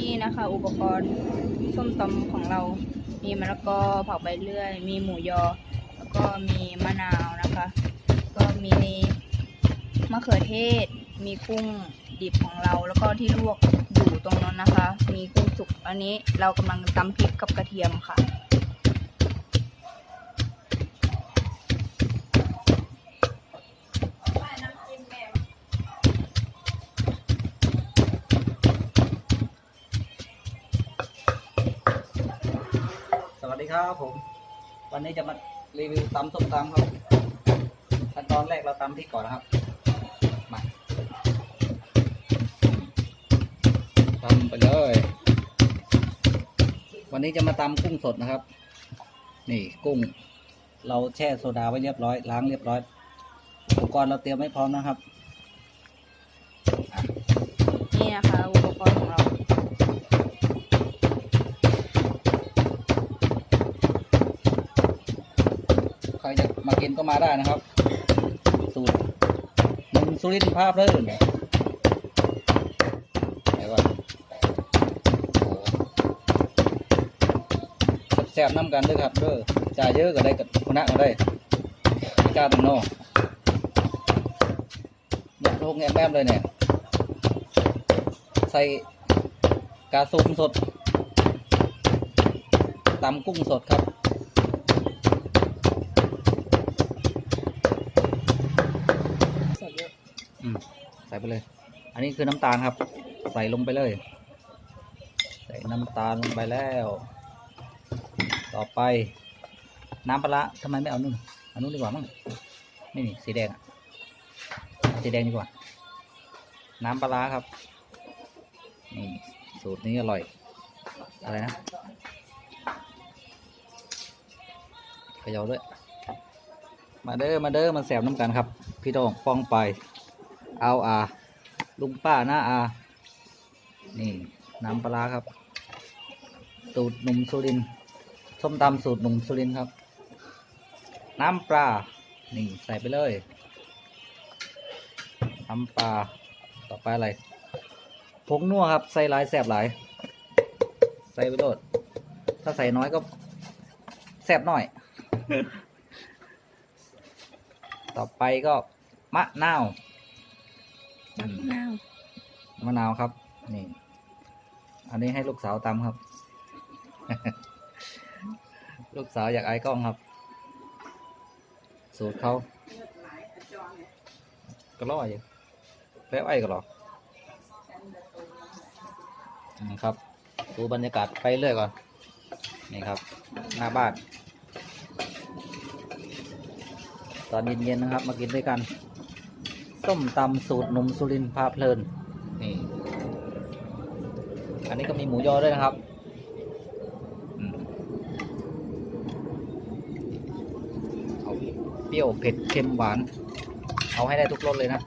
นี่นะคะ อุปกรณ์ส้มตำของเรา มีมะละกอผักใบเลื่อย มีหมูยอ แล้วก็มีมะนาวนะคะ ก็มีมะเขือเทศ มีกุ้งดิบของเรา แล้วก็ที่ลวกอยู่ตรงนั้นนะคะ มีกุ้งสุก อันนี้เรากำลังตำพริกกับกระเทียมค่ะ ครับผม วันนี้จะมารีวิวตำส้มตำครับขั้นตอนแรกเราตำพริกก่อนนะครับ มาตำไปเลย วันนี้จะมาตำกุ้งสดนะครับ นี่กุ้ง เราแช่โซดาไว้เรียบร้อย ล้างเรียบร้อย อุปกรณ์เราเตรียมไว้พร้อมนะครับ กินก็มาได้นะครับ สูตรหนุ่มสุรินทร์ภาพเรื่นไหนวะแซ่บๆน้ำกันด้วยครับเด้อจ่ายเยอะก็ได้กับคณะก็ได้กล้าตั้งโน่ยัดลงแอมแอมเลยเนี่ย ใส่กาซูมสดตำกุ้งสดครับ ใส่เยอะ อืมใส่ไปเลย อันนี้คือน้ำตาลครับ ใส่ลงไปเลย ใส่น้ำตาลลงไปแล้ว ต่อไป น้ำปลาร้าทำไมไม่เอานู่นเอานู่นดีกว่ามั้งไม่มีสีแดงอะสีแดงดีกว่า น้ำปลาครับนี่สูตรนี้อร่อย อะไรนะเขย่าด้วย มาเด้อมาเด้อมาแสบน้ำกันครับ พี่น้องป้องไป เอาอาลุงป้าหน้าอา นี่น้ำปลาร้าครับ สูตรหนุ่มสุรินทร์ส้มตำสูตรหนุ่มสุรินทร์ครับ น้ำปลา นี่ใส่ไปเลย น้ำปลา ต่อไปอะไรผงนัวครับ ใส่หลายแสบหลาย ใส่ไปโดด ถ้าใส่น้อยก็แสบหน่อย ต่อไปก็มะนาว อืมน้าวมะนาวครับ นี่ อันนี้ให้ลูกสาวตำครับ ลูกสาวอยากไอายกล้องครับ สูตรเขาก็รออยู่แล้วไอ้ก็รออืมครับ ดูบรรยากาศไปเรื่อยก่อน นี่ครับ หน้าบ้าน ตอนเย็นๆนะครับ มากินด้วยกัน ส้มตำสูตรหนุ่มสุรินทร์พาเพลินนี่อันนี้ก็มีหมูยอด้วยนะครับเอาเปรี้ยวเผ็ดเค็มหวาน เอาให้ได้ทุกรสเลยนะ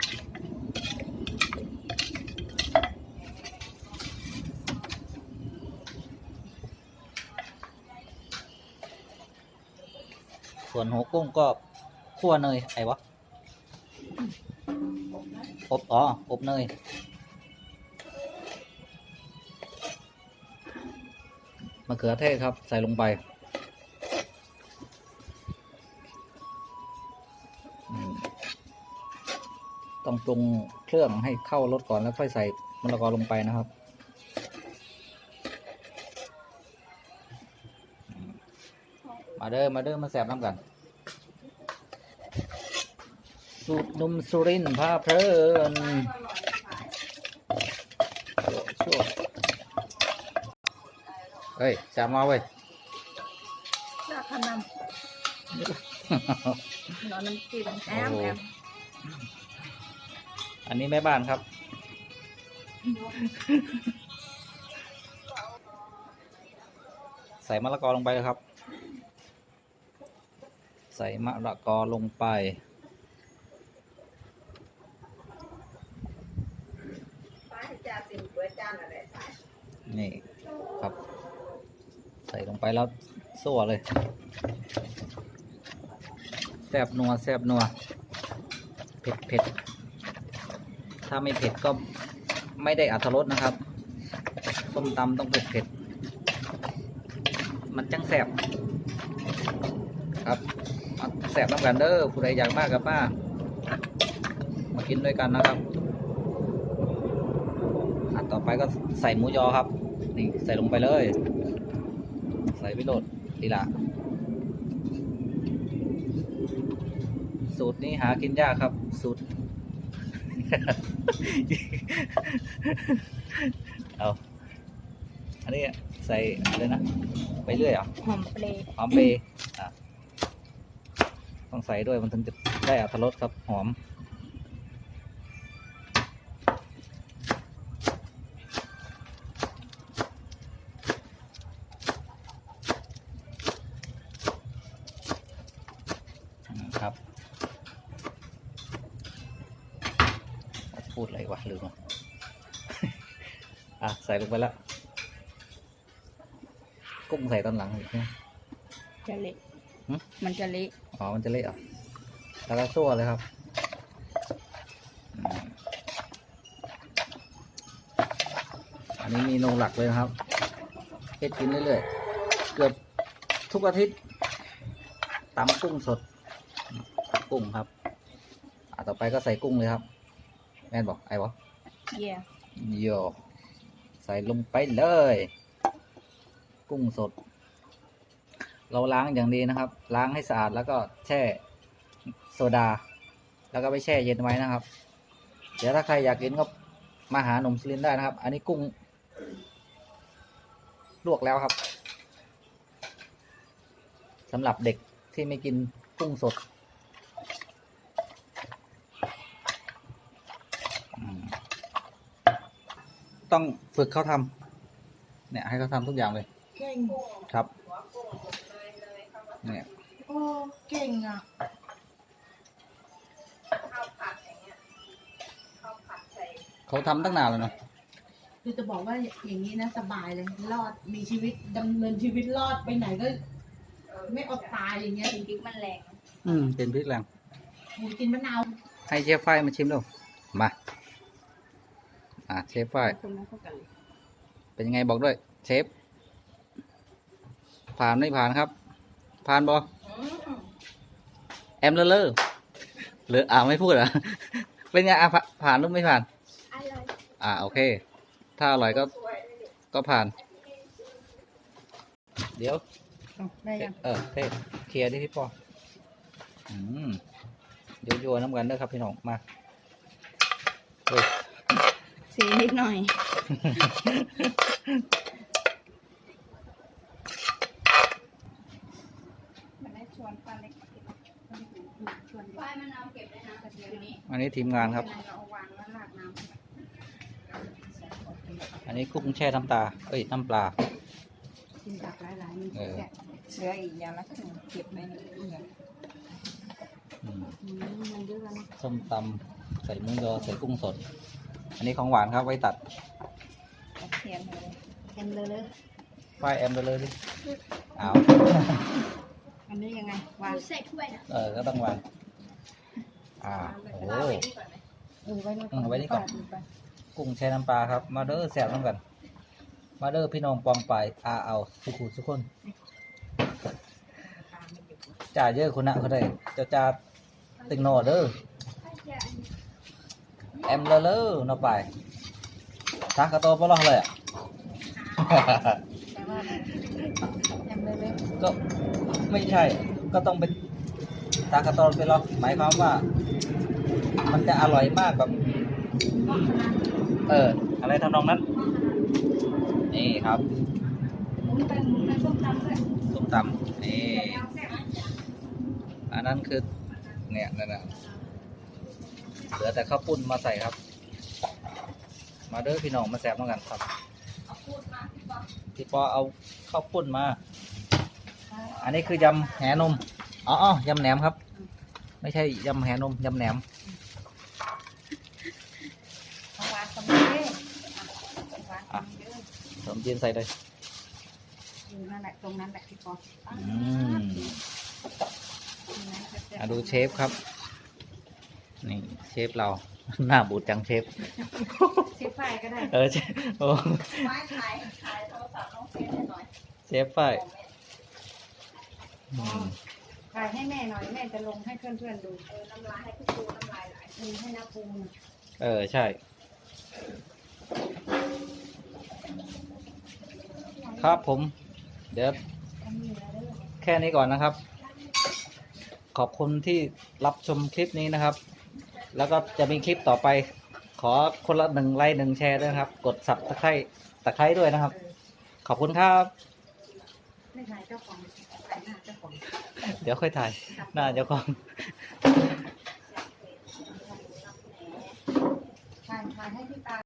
ส่วนหัวกุ้งก็คั่วเนยไอ้วะ อบอ๋ออบเนยมะเขือเทศครับ ใส่ลงไปต้องปรุงเครื่องให้เข้ารสก่อนแล้วค่อยใส่มะละกอลงไปนะครับมมาเด้อมาเด้อมาแสบน้ำกัน สูตรหนุ่มสุรินทร์พาเพลินชั่วเฮ้ยจำมาเว้ยลาบขนำนอนน้ำจิ้มแอมแอมอันนี้แม่บ้านครับ ใส่มะละกอลงไปเลยครับ ใส่มะละกอลงไป นี่ครับ ใส่ลงไปแล้วสั่วเลยแซบนัวแซบนัวเผ็ดเผ็ดถ้าไม่เผ็ดก็ไม่ได้อัตรสนะครับส้มตำต้องเผ็ดเผ็ดมันจังแสบครับแสบน้ำกันเด้อผู้ใดอยากมากกับป้ามากินด้วยกันนะครับ ก็ใส่หมูยอครับ นี่ใส่ลงไปเลย ใส่ไปโหลดดีละ สูตรนี้หากินยากครับ สูตร เอา อันนี้ใส่อะไรนะ ไปเรื่อยเหรอหอมเปรย์หอมเปรย์อะ ต้องใส่ด้วยมันถึงจะได้อัตรสครับ หอม พูดอะไรวะลืมอะอะใส่ลงไปแล้วกุ้งใส่ตอนหลังอีกใช่ไหมจะเละหึมันจะเละอ๋อมันจะเละเหรอะแล้วก็ซั่วเลยครับอืมอันนี้เมนูหลักเลยนะครับเฮ็ดกินเรื่อยๆเกือบทุกอาทิตย์ตำกุ้งสดกุ้งครับ อะต่อไปก็ใส่กุ้งเลยครับ แม่นบอกไอ้บอกเยี่ยโยใส่ลงไปเลย กุ้งสด เราล้างอย่างดีนะครับ ล้างให้สะอาดแล้วก็แช่โซดา แล้วก็ไปแช่เย็นไว้นะครับ เดี๋ยวถ้าใครอยากกินก็มาหาหนุ่มสุรินทร์ได้นะครับ อันนี้กุ้ง ลวกแล้วครับสำหรับเด็กที่ไม่กินกุ้งสด ต้องฝึกเขาทำเนี่ยให้เขาทำทุกอย่างเลย เก่งครับเนี่ยโอ้เก่งอะข้าวผัดอย่างเงี้ยข้าวผัดใส่เขาทำตั้งนานแล้วเนอะคือจะบอกว่าอย่างนี้นะสบายเลยรอดมีชีวิตดำเนินชีวิตรอดไปไหนก็ ไม่อดตายอย่างเงี้ยพริกมันแรงอืมเป็นพริกแรงหมูกินมะนาวให้เชฟฝ้ายมาชิมดูมา อะเชฟฝ้ายคนไม่เข้ากันเลยเป็นยังไงบอกด้วยเชฟ ผ่านไม่ผ่านครับ ผ่านบอแอมเลอเลอร์หรืออ่าไม่พูดเหรอเป็นไงอะผ่าผ่านหรือไม่ผ่านอร่อยอ่าโอเค ถ้าอร่อยก็ก็ผ่าน เดี๋ยวได้ยังเออเท่เคลียร์ดิพี่ปออืมเดี๋ยวโยนน้ำกันเด้อครับพี่น้องมาเฮ้ย สีนิดหน่อยมันได้ชวนป้าเล็กมากินชวนป้ายมันเอาเก็บได้นะกระเทียมนี้อันนี้ทีมงานครับเราเอาวางแล้วราดน้ำอันนี้กุ้งแช่น้ำตาเอ้ยน้ำปลากินผักหลายๆมันเออแซ่บเหลืออีกอย่างละครึ่งเก็บไว้ในเหลืออืมอืมมันเยอะนะส้มตำใส่หมูยอใส่กุ้งสด อันนี้ของหวานครับไว้ตัดกระเทียมเลยเต็มเลยเลยป้ายแอมไปเลยดิเอาอันนี้ยังไงวางใส่ถ้วยนะเออก็ต้องวางอ่าโอ้เออไว้นี่อืมไว้นี่ก่อนดูไปกุ้งแช่น้ำปลาครับ มาเด้อแสบน้ำกัน มาเด้อพี่น้องปองไปอาเอาสุขุสุกคนจ่าเยอะคุณนะเขาได้เจ้าจ่าติงโนเด้อแอมเลอ เลอร์เนาไปทางกระโตปลอกเลยอะแต่ว่าเลยเลยก็ไม่ใช่ ก็ต้องเป็นตากระโตนไปหรอกหมายความว่า มันจะอร่อยมากแบบเออ อะไรทำนองนั้น นี่ครับซุปหมุนไปส้มตำด้วยส้มตำนี่อันนั้นคือ เนี่ยนั่นนะ เหลือแต่ข้าวปุ้นมาใส่ครับ มาเด้อพี่น้องมาแซบน้องกันครับพี่ปอเอาข้าวปุ้นมา อันนี้คือยำแหนมอ๋ออยำแหนมครับ ไม่ใช่ยำแหนมยำแหนมเอาวางตรงนี้วางตรงนี้เลยขนมจีนใส่เลยอยู่นั่นแหละตรงนั้นแหละพี่ปออืมอะดูเชฟครับ นี่เชฟเรา หน้าบูดจังเชฟ เชฟไฟก็ได้เออเชฟโอ้ไม่ขายขายโทรศัพท์น้องเฟซให้หน่อยเชฟฝ้ายอืมถ่ายให้แม่หน่อยแม่จะลงให้เพื่อนๆดูเออน้ำลายให้พี่ปูน้ำลายไหลดูให้นาปูนเออ ใช่ ครับผม เดี๋ยวแค่นี้ก่อนนะครับ ขอบคุณที่รับชมคลิปนี้นะครับ แล้วก็จะมีคลิปต่อไป ขอคนละหนึ่งไลค์หนึ่งแชร์ด้วยนะครับ กดสับตะไคร้ตะไคร้ด้วยนะครับ ขอบคุณครับ ไม่ถ่ายเจ้าของถ่ายหน้าเจ้าของเดี๋ยวค่อยถ่าย หน้าเจ้าของถ่ายถ่ายให้พี่ตา